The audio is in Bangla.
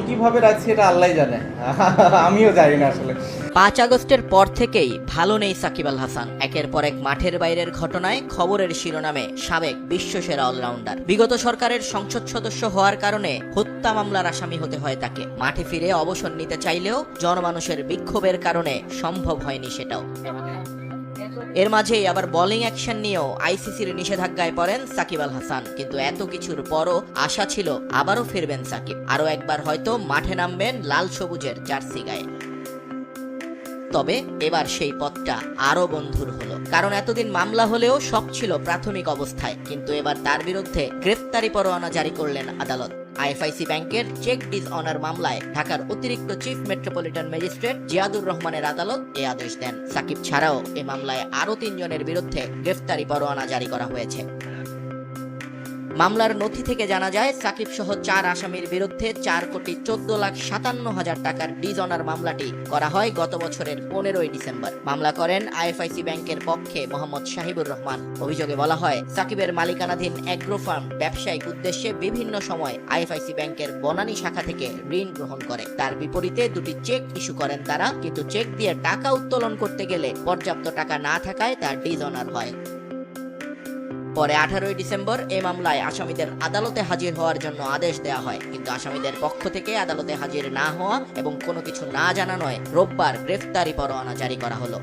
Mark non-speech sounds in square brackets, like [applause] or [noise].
কীভাবে রাখছি এটা আল্লাহ জানে। [laughs] আমিও জানি না আসলে। পাঁচ আগস্টের পর থেকেই ভালো নেই সাকিব আল হাসান। একের পর এক মাঠের বাইরের ঘটনায় খবরের শিরোনামে সাবেক বিশ্বসেরা অলরাউন্ডার। বিগত সরকারের সংসদ সদস্য হওয়ার কারণে হত্যা মামলার আসামি হতে হয় তাকে। মাঠে ফিরে অবসর নিতে চাইলেও জনমানুষের বিক্ষোভের কারণে সম্ভব হয়নি সেটাও। এর মাঝেই আবার বোলিং অ্যাকশন নিয়েও আইসিসির নিষেধাজ্ঞায় পড়েন সাকিব আল হাসান। কিন্তু এত কিছুর পরও আশা ছিল আবারও ফিরবেন সাকিব। আরও একবার হয়তো মাঠে নামবেন লাল সবুজের জার্সি গায়ে। তবে এবার সেই পথটা আরও বন্ধুর হলো। কারণ এতদিন মামলা হলেও শখ ছিল প্রাথমিক অবস্থায়। কিন্তু এবার তার বিরুদ্ধে গ্রেফতারি পরোয়ানা জারি করলেন আদালত। আইএফআইসি ব্যাংকের চেক ডিস অনার মামলায় ঢাকার অতিরিক্ত চিফ মেট্রোপলিটন ম্যাজিস্ট্রেট জিয়াদুর রহমানের আদালত এ আদেশ দেন। সাকিব ছাড়াও এ মামলায় আরও তিনজনের বিরুদ্ধে গ্রেফতারি পরোয়ানা জারি করা হয়েছে। মামলার নথি থেকে জানা যায় সাকিব সহ চার আসামির বিরুদ্ধে চার কোটি চোদ্দ লাখ সাতান্ন হাজার টাকার ডিজনার মামলাটি করা হয় গত বছরের পনেরোই ডিসেম্বর। মামলা করেন আইএফআইসি ব্যাংকের পক্ষে মোহাম্মদ শাহিবুর রহমান। অভিযোগে বলা হয়, সাকিবের মালিকানাধীন অ্যাগ্রো ফার্ম ব্যবসায়িক উদ্দেশ্যে বিভিন্ন সময় আইএফআইসি ব্যাংকের বনানী শাখা থেকে ঋণ গ্রহণ করে। তার বিপরীতে দুটি চেক ইস্যু করেন তারা, কিন্তু চেক দিয়ে টাকা উত্তোলন করতে গেলে পর্যাপ্ত টাকা না থাকায় তার ডিজনার হয়। পরে আঠারোই ডিসেম্বর এ মামলায় আসামিদের আদালতে হাজির হওয়ার জন্য আদেশ দেওয়া হয়। কিন্তু আসামিদের পক্ষ থেকে আদালতে হাজির না হওয়া এবং কোনো কিছু না জানানোয় রোববার গ্রেফতারি পরোয়ানা জারি করা হলো।